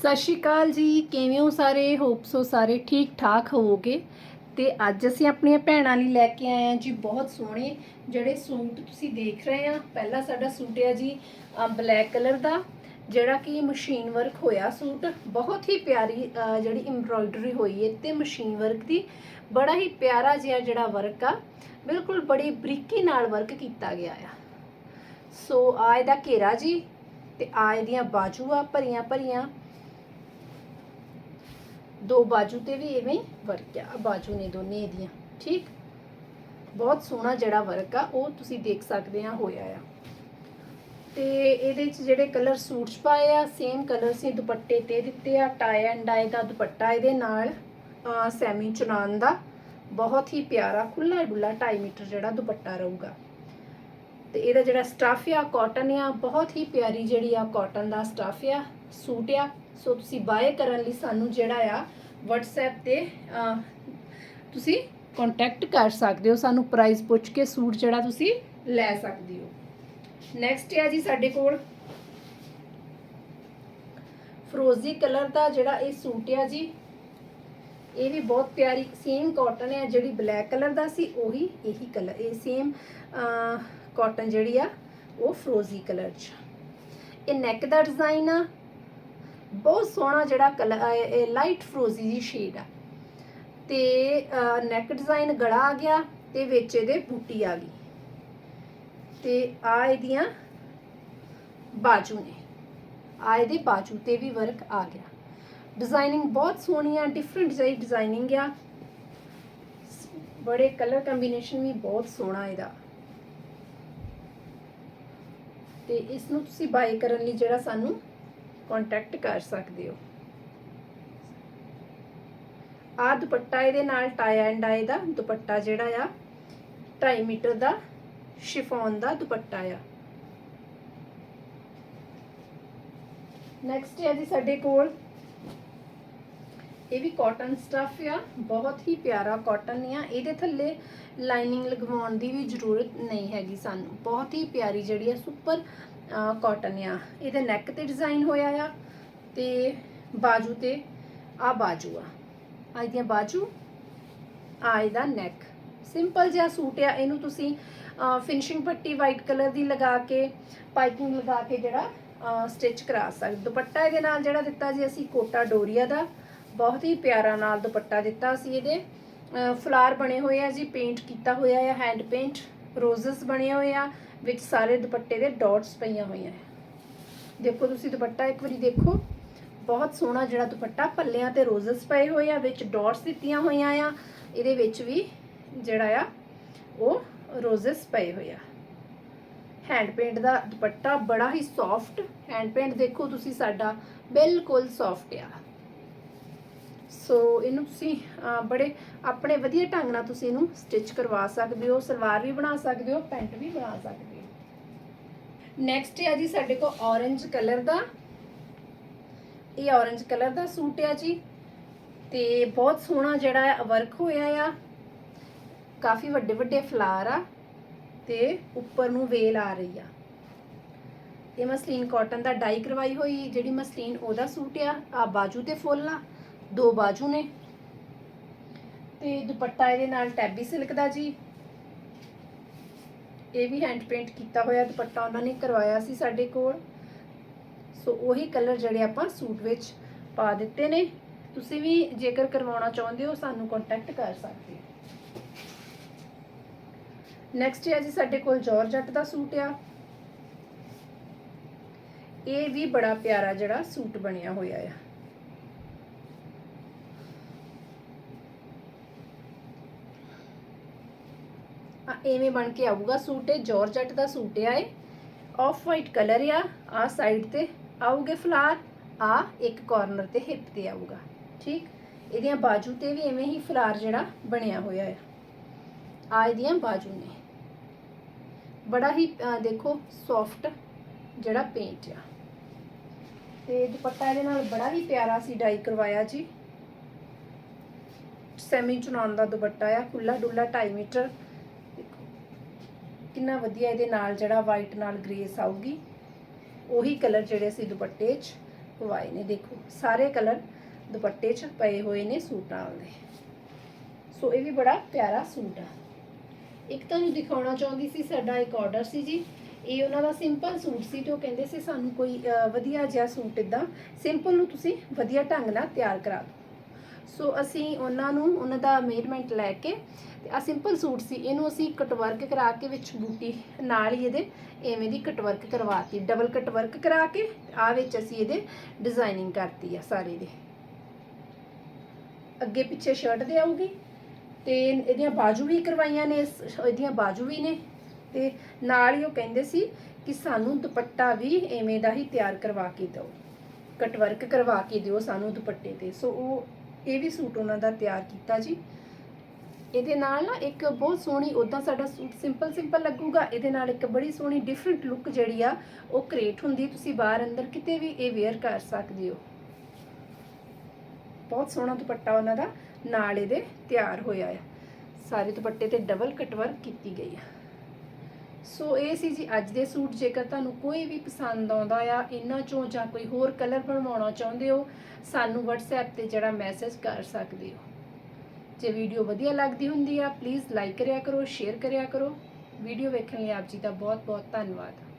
ਸਤਿ ਸ਼੍ਰੀ ਅਕਾਲ ਜੀ। ਕਿਵੇਂ ਹੋ ਸਾਰੇ? ਹੋਪ ਸੋ ਸਾਰੇ ਠੀਕ ਠਾਕ ਹੋਵੋਗੇ। ਤੇ ਅੱਜ ਅਸੀਂ ਆਪਣੀਆਂ ਭੈਣਾਂ ਲਈ ਲੈ ਕੇ ਆਏ ਹਾਂ ਜੀ ਬਹੁਤ ਸੋਹਣੇ ਜਿਹੜੇ ਸੂਟ ਤੁਸੀਂ ਦੇਖ ਰਹੇ ਆ ਪਹਿਲਾ ਸਾਡਾ ਸੂਟ ਹੈ ਜੀ ਬਲੈਕ ਕਲਰ ਦਾ, ਜਿਹੜਾ ਕਿ ਮਸ਼ੀਨ ਵਰਕ ਹੋਇਆ ਸੂਟ। ਬਹੁਤ ਹੀ ਪਿਆਰੀ ਜਿਹੜੀ ਐਮਬ੍ਰੋਇਡਰੀ ਹੋਈ ਹੈ ਤੇ ਮਸ਼ੀਨ ਵਰਕ ਦੀ। ਬੜਾ ਹੀ ਪਿਆਰਾ ਜਿਹਾ ਜਿਹੜਾ ਵਰਕ ਆ। ਬਿਲਕੁਲ ਬੜੀ ਬਰੀਕੀ ਨਾਲ ਵਰਕ ਕੀਤਾ ਗਿਆ ਆ। ਸੋ ਆ ਇਹਦਾ ਘੇਰਾ ਜੀ ਤੇ ਆ ਇਹਦੀਆਂ ਬਾਜੂ ਆ ਭਰੀਆਂ ਭਰੀਆਂ ਦੋ ਬਾਜੂ ਤੇ ਵੀ ਐਵੇਂ ਵਰਕ ਆ ਬਾਜੂ ਨੇ ਦੋਨੇ ਇਹਦੀਆਂ, ਠੀਕ? ਬਹੁਤ ਸੋਹਣਾ ਜਿਹੜਾ ਵਰਕ ਆ, ਉਹ ਤੁਸੀਂ ਦੇਖ ਸਕਦੇ ਆ, ਹੋਇਆ ਆ। ਤੇ ਇਹਦੇ ਚ ਜਿਹੜੇ ਕਲਰ ਸੂਟਸ ਪਾਏ ਆ ਸੇਮ ਕਲਰ ਸੀ ਦੁਪੱਟੇ ਤੇ ਦਿੱਤੇ ਆ ਟਾਈ ਐਂਡ ਡਾਈ ਦਾ ਦੁਪੱਟਾ ਇਹਦੇ ਨਾਲ ਸੈਮੀ ਚੁਨਾਨ ਦਾ। ਬਹੁਤ ਹੀ ਪਿਆਰਾ ਖੁੱਲਾ ਡੁੱਲਾ 2.5 ਮੀਟਰ ਜਿਹੜਾ ਦੁਪੱਟਾ ਰਹੂਗਾ। ਤੇ ਇਹਦਾ ਜਿਹੜਾ ਸਟੱਫ ਆ ਕਾਟਨ ਆ, ਬਹੁਤ ਹੀ ਪਿਆਰੀ ਜਿਹੜੀ ਆ ਕਾਟਨ ਦਾ ਸਟੱਫ ਆ, ਸੂਟ ਆ। ਸੋ ਤੁਸੀਂ ਬਾਏ ਕਰਨ ਲਈ ਸਾਨੂੰ ਜਿਹੜਾ ਆ WhatsApp ਤੇ ਤੁਸੀਂ ਕੰਟੈਕਟ ਕਰ ਸਕਦੇ ਹੋ, ਸਾਨੂੰ ਪ੍ਰਾਈਸ ਪੁੱਛ ਕੇ ਸੂਟ ਜਿਹੜਾ ਤੁਸੀਂ ਲੈ ਸਕਦੇ ਹੋ। ਨੈਕਸਟ ਹੈ ਜੀ ਸਾਡੇ ਕੋਲ ਫਰੋਜ਼ੀ ਕਲਰ ਦਾ ਜਿਹੜਾ ਇਹ ਸੂਟ ਆ ਜੀ, ਇਹ ਵੀ ਬਹੁਤ ਪਿਆਰੀ ਸੇਮ ਕਾਟਨ ਹੈ ਜਿਹੜੀ ਬਲੈਕ ਕਲਰ ਦਾ ਸੀ, ਉਹੀ ਇਹੀ ਕਲਰ ਇਹ ਸੇਮ ਕਾਟਨ ਜਿਹੜੀ ਆ, ਉਹ ਫਰੋਜ਼ੀ ਕਲਰ ਚ। ਇਹ ਨੈਕ ਦਾ ਡਿਜ਼ਾਈਨ ਆ ਬਹੁਤ ਸੋਹਣਾ ਜਿਹੜਾ ਕਲਰ ਲਾਈਟ ਫਰੋਜ਼ੀ ਦੀ ਸ਼ੇਡ ਆ। ਤੇ ਨੈਕ ਡਿਜ਼ਾਈਨ ਗਲਾ ਆ ਗਿਆ ਤੇ ਵਿੱਚ ਇਹਦੇ ਬੂਟੀ ਆ ਗਈ। ਤੇ ਆ ਇਹਦੀਆਂ ਬਾਜੂ ਨੇ। ਆ ਇਹਦੇ ਬਾਜੂ ਤੇ ਵੀ ਵਰਕ ਆ ਗਿਆ। ਡਿਜ਼ਾਈਨਿੰਗ ਬਹੁਤ ਸੋਹਣੀ ਆ ਡਿਫਰੈਂਟ ਜਿਹੀ ਡਿਜ਼ਾਈਨਿੰਗ ਆ। ਬੜੇ ਕਲਰ ਕੰਬੀਨੇਸ਼ਨ ਵੀ ਬਹੁਤ ਸੋਹਣਾ ਇਹਦਾ। ਤੇ ਇਸ ਨੂੰ ਤੁਸੀਂ ਬਾਈ ਕਰਨ ਲਈ ਜਿਹੜਾ ਸਾਨੂੰ ਕੰਟੈਕਟ ਕਰ ਸਕਦੇ ਹੋ। ਆ ਦੁਪੱਟਾ ਇਹਦੇ ਨਾਲ ਟਾਈ ਐਂਡ ਆਏ ਦਾ ਦੁਪੱਟਾ ਜਿਹੜਾ ਆ 2.5 ਮੀਟਰ ਦਾ ਸ਼ਿਫੋਨ ਦਾ ਦੁਪੱਟਾ ਆ। ਨੈਕਸਟ ਹੈ ਜੀ ਸਾਡੇ ਕੋਲ ਇਹ ਵੀ ਕਾਟਨ ਸਟੱਫ ਆ, ਬਹੁਤ ਹੀ ਪਿਆਰਾ ਕਾਟਨ ਆ। ਇਹਦੇ ਥੱਲੇ ਲਾਈਨਿੰਗ ਲਗਵਾਉਣ ਦੀ ਵੀ ਜ਼ਰੂਰਤ ਨਹੀਂ ਹੈਗੀ ਸਾਨੂੰ। ਬਹੁਤ ਹੀ ਪਿਆਰੀ ਜਿਹੜੀ ਆ ਸੁਪਰ ਕਾਟਨ ਆ। ਇਹਦੇ ਨੈਕ ਤੇ ਡਿਜ਼ਾਈਨ ਹੋਇਆ ਆ ਤੇ ਬਾਜੂ ਤੇ ਆ ਬਾਜੂ ਆ। ਆ ਇਹਦੀਆਂ ਬਾਜੂ ਆ ਇਹਦਾ ਨੈਕ ਸਿੰਪਲ ਜਿਹਾ ਸੂਟ ਆ। ਇਹਨੂੰ ਤੁਸੀਂ ਫਿਨਿਸ਼ਿੰਗ ਪੱਟੀ ਵਾਈਟ ਕਲਰ ਦੀ ਲਗਾ ਕੇ, ਪਾਈਪਿੰਗ ਲਗਾ ਕੇ ਜਿਹੜਾ ਸਟਿਚ ਕਰਾ ਸਕਦੇ ਦੁਪੱਟਾ ਇਹਦੇ ਨਾਲ ਜਿਹੜਾ ਦਿੱਤਾ ਜੀ ਅਸੀਂ ਕੋਟਾ ਡੋਰੀਆ ਦਾ ਬਹੁਤ ਹੀ ਪਿਆਰਾ ਨਾਲ ਦੁਪੱਟਾ ਦਿੱਤਾ ਸੀ ਇਹਦੇ। ਫਲਾਰ ਬਣੇ ਹੋਏ ਆ ਜੀ ਪੇਂਟ ਕੀਤਾ ਹੋਇਆ ਆ ਹੈਂਡ ਪੇਂਟ ਰੋਜ਼ਸ ਬਣੇ ਹੋਏ ਆ, ਵਿੱਚ ਸਾਰੇ ਦੁਪੱਟੇ ਦੇ ਡਾਟਸ ਪਈਆਂ ਹੋਈਆਂ ਹੈ ਦੇਖੋ ਤੁਸੀਂ ਦੁਪੱਟਾ ਇੱਕ ਵਾਰੀ ਦੇਖੋ। ਬਹੁਤ ਸੋਹਣਾ ਜਿਹੜਾ ਦੁਪੱਟਾ, ਪੱਲਿਆਂ ਤੇ ਰੋਜ਼ਸ ਪਏ ਹੋਏ ਆ, ਵਿੱਚ ਡਾਟਸ ਦਿੱਤੀਆਂ ਹੋਈਆਂ ਆ। ਇਹਦੇ ਵਿੱਚ ਵੀ ਜਿਹੜਾ ਆ, ਉਹ ਰੋਜ਼ਸ ਪਏ ਹੋਏ ਆ। ਹੈਂਡ ਪੇਂਟ ਦਾ ਦੁਪੱਟਾ ਬੜਾ ਹੀ ਸੌਫਟ ਹੈਂਡ ਪੇਂਟ ਦੇਖੋ ਤੁਸੀਂ, ਸਾਡਾ ਬਿਲਕੁਲ ਸੌਫਟ ਆ। ਸੋ ਇਹਨੂੰ ਤੁਸੀਂ ਬੜੇ ਆਪਣੇ ਵਧੀਆ ਢੰਗ ਨਾਲ ਤੁਸੀਂ ਇਹਨੂੰ ਸਟਿਚ ਕਰਵਾ ਸਕਦੇ ਹੋ, ਸਲਵਾਰ ਵੀ ਬਣਾ ਸਕਦੇ ਹੋ, ਪੈਂਟ ਵੀ ਬਣਾ ਸਕਦੇ ਹੋ। ਨੈਕਸਟ ਹੈ ਜੀ ਸਾਡੇ ਕੋਲ orange ਕਲਰ ਦਾ। ਇਹ orange ਕਲਰ ਦਾ ਸੂਟ ਹੈ ਜੀ। ਤੇ ਬਹੁਤ ਸੋਹਣਾ ਜਿਹੜਾ ਹੈ ਵਰਕ ਹੋਇਆ ਆ। ਕਾਫੀ ਵੱਡੇ ਵੱਡੇ ਫਲਾਰ ਆ ਤੇ ਉੱਪਰ ਨੂੰ ਵੇਲ ਆ ਰਹੀ ਆ। ਇਹ ਮਸਲੀਨ ਕਾਟਨ ਦਾ ਡਾਈ ਕਰਵਾਈ ਹੋਈ, ਜਿਹੜੀ ਮਸਲੀਨ ਉਹਦਾ ਸੂਟ ਆ ਆ ਬਾਜੂ ਤੇ ਫੁੱਲ ਆ। ਦੋ ਬਾਜੂ ਨੇ। ਤੇ ਦੁਪੱਟਾ ਇਹਦੇ ਨਾਲ ਟੈਬੀ ਸਿਲਕ ਦਾ ਜੀ। ਇਹ ਵੀ ਹੈਂਡ ਪੇਂਟ ਕੀਤਾ ਹੋਇਆ ਦੁਪੱਟਾ ਉਹਨਾਂ ਨੇ ਕਰਵਾਇਆ ਸੀ ਸਾਡੇ ਕੋਲ। ਸੋ ਉਹੀ ਕਲਰ ਜਿਹੜੇ ਆਪਾਂ ਸੂਟ ਵਿੱਚ ਪਾ ਦਿੱਤੇ ਨੇ। ਤੁਸੀਂ ਵੀ ਜੇਕਰ ਕਰਵਾਉਣਾ ਚਾਹੁੰਦੇ ਹੋ ਸਾਨੂੰ ਕੰਟੈਕਟ ਕਰ ਸਕਦੇ ਹੋ। ਨੈਕਸਟ ਹੈ ਜੀ ਸਾਡੇ ਕੋਲ ਜਾਰਜਟ ਦਾ ਸੂਟ ਆ। ਇਹ ਵੀ ਬੜਾ ਪਿਆਰਾ ਜਿਹੜਾ ਸੂਟ ਬਣਿਆ ਹੋਇਆ ਆ। ਐਵੇਂ ਬਣ ਕੇ ਆਊਗਾ ਸੂਟ ਇਹ ਜਾਰਜਟ ਦਾ ਸੂਟ ਆ ਇਹ। ਆਫ ਵਾਈਟ ਕਲਰ ਆ ਆ ਸਾਈਡ ਤੇ ਆਊਗੇ ਫਲਾਰ ਆ ਇੱਕ ਕਾਰਨਰ ਤੇ ਹਿੱਪ ਤੇ ਆਊਗਾ, ਠੀਕ? ਇਹਦੀਆਂ ਬਾਜੂ ਤੇ ਵੀ ਐਵੇਂ ਹੀ ਫਲਾਰ ਜਿਹੜਾ ਬਣਿਆ ਹੋਇਆ ਆ। ਆ ਇਹਦੀਆਂ ਬਾਜੂ ਨੇ। ਬੜਾ ਹੀ ਦੇਖੋ ਸੌਫਟ ਜਿਹੜਾ ਪੇਂਟ ਆ। ਤੇ ਦੁਪੱਟਾ ਇਹਦੇ ਨਾਲ ਬੜਾ ਹੀ ਪਿਆਰਾ ਸੀ ਡਾਈ ਕਰਵਾਇਆ ਜੀ। ਸੈਮੀ ਚੁਨਾਨ ਦਾ ਦੁਪੱਟਾ ਆ ਖੁੱਲਾ ਡੁੱਲਾ 2.5 ਮੀਟਰ ਕਿੰਨਾ ਵਧੀਆ ਇਹਦੇ ਨਾਲ ਜਿਹੜਾ ਵਾਈਟ ਨਾਲ ਗ੍ਰੇਸ ਆਊਗੀ, ਉਹੀ ਕਲਰ ਜਿਹੜੇ ਅਸੀਂ ਦੁਪੱਟੇ 'ਚ ਪਵਾਏ ਨੇ, ਦੇਖੋ, ਸਾਰੇ ਕਲਰ ਦੁਪੱਟੇ 'ਚ ਪਏ ਹੋਏ ਨੇ ਸੂਟਾਂ ਦੇ। ਸੋ ਇਹ ਵੀ ਬੜਾ ਪਿਆਰਾ ਸੂਟ ਆ। ਇੱਕ ਤੁਹਾਨੂੰ ਦਿਖਾਉਣਾ ਚਾਹੁੰਦੀ ਸੀ, ਸਾਡਾ ਇੱਕ ਆਰਡਰ ਸੀ ਜੀ। ਇਹ ਉਹਨਾਂ ਦਾ ਸਿੰਪਲ ਸੂਟ ਸੀ ਤੇ ਉਹ ਕਹਿੰਦੇ ਸੀ, ਸਾਨੂੰ ਕੋਈ ਵਧੀਆ ਜਿਹਾ ਸੂਟ ਇਦਾਂ ਸਿੰਪਲ ਨੂੰ ਤੁਸੀਂ ਵਧੀਆ ਢੰਗ ਨਾਲ ਤਿਆਰ ਕਰਾ ਦਿਓ। ਸੋ ਅਸੀਂ ਉਹਨਾਂ ਨੂੰ, ਉਹਨਾਂ ਦਾ ਮੇਜਰਮੈਂਟ ਲੈ ਕੇ ਤੇ ਆ ਸਿੰਪਲ ਸੂਟ ਸੀ। ਇਹਨੂੰ ਅਸੀਂ ਕਟਵਰਕ ਕਰਾ ਕੇ ਵਿੱਚ ਬੂਟੀ ਨਾਲ ਹੀ ਇਹਦੇ ਐਵੇਂ ਦੀ ਕਟਵਰਕ ਕਰਵਾਤੀ। ਡਬਲ ਕਟਵਰਕ ਕਰਾ ਕੇ ਆ ਵਿੱਚ ਅਸੀਂ ਇਹਦੇ ਡਿਜ਼ਾਈਨਿੰਗ ਕਰਤੀ ਆ ਸਾਰੇ ਦੇ ਅੱਗੇ ਪਿੱਛੇ ਸ਼ਰਟ ਦੇ ਆਊਗੀ ਤੇ ਇਹਦੀਆਂ ਬਾਜੂ ਵੀ ਕਰਵਾਈਆਂ ਨੇ ਇਸ- ਇਹਦੀਆਂ ਬਾਜੂ ਵੀ ਨੇ ਤੇ ਨਾਲ ਹੀ ਉਹ ਕਹਿੰਦੇ ਸੀ ਕਿ ਸਾਨੂੰ ਦੁਪੱਟਾ ਵੀ ਐਵੇਂ ਦਾ ਹੀ ਤਿਆਰ ਕਰਵਾ ਕੇ ਦਿਓ। ਕਟਵਰਕ ਕਰਵਾ ਕੇ ਦਿਓ ਸਾਨੂੰ ਦੁਪੱਟੇ ਤੇ। ਸੋ ਉਹ ਇਹ ਵੀ ਸੂਟ ਉਹਨਾਂ ਦਾ ਤਿਆਰ ਕੀਤਾ ਜੀ। ਇਹਦੇ ਨਾਲ ਨਾ ਇੱਕ ਬਹੁਤ ਸੋਹਣੀ ਉਦਾਂ ਸਾਡਾ ਸੂਟ ਸਿੰਪਲ ਸਿੰਪਲ ਲੱਗੂਗਾ। ਇਹਦੇ ਨਾਲ ਇੱਕ ਬੜੀ ਸੋਹਣੀ ਡਿਫਰੈਂਟ ਲੁੱਕ ਜਿਹੜੀ ਆ, ਉਹ ਕ੍ਰੀਏਟ ਹੁੰਦੀ। ਤੁਸੀਂ ਬਾਹਰ ਅੰਦਰ ਕਿਤੇ ਵੀ ਇਹ ਵੇਅਰ ਕਰ ਸਕਦੇ ਹੋ। ਬਹੁਤ ਸੋਹਣਾ ਦੁਪੱਟਾ ਉਹਨਾਂ ਦਾ ਨਾਲ ਇਹਦੇ ਤਿਆਰ ਹੋਇਆ ਆ। ਸਾਰੇ ਦੁਪੱਟੇ ਤੇ ਡਬਲ ਕਟ ਵਰਕ ਕੀਤੀ ਗਈ ਆ। ਸੋ ਇਹ ਸੀ ਜੀ ਅੱਜ ਦੇ ਸੂਟ, ਜੇਕਰ ਤੁਹਾਨੂੰ ਕੋਈ ਵੀ ਪਸੰਦ ਆਉਂਦਾ ਆ ਇਹਨਾਂ ਚੋਂ ਜਾਂ ਕੋਈ ਹੋਰ ਕਲਰ ਬਣਵਾਉਣਾ ਚਾਹੁੰਦੇ ਹੋ, ਸਾਨੂੰ WhatsApp ਤੇ ਜਿਹੜਾ ਮੈਸੇਜ ਕਰ ਸਕਦੇ ਹੋ। ਜੇ ਵੀਡੀਓ ਵਧੀਆ ਲੱਗਦੀ ਹੁੰਦੀ ਆ ਪਲੀਜ਼ ਲਾਈਕ ਕਰਿਆ ਕਰੋ ਸ਼ੇਅਰ ਕਰਿਆ ਕਰੋ। ਵੀਡੀਓ ਵੇਖਣ ਲਈ ਆਪ ਜੀ ਦਾ ਬਹੁਤ ਬਹੁਤ ਧੰਨਵਾਦ।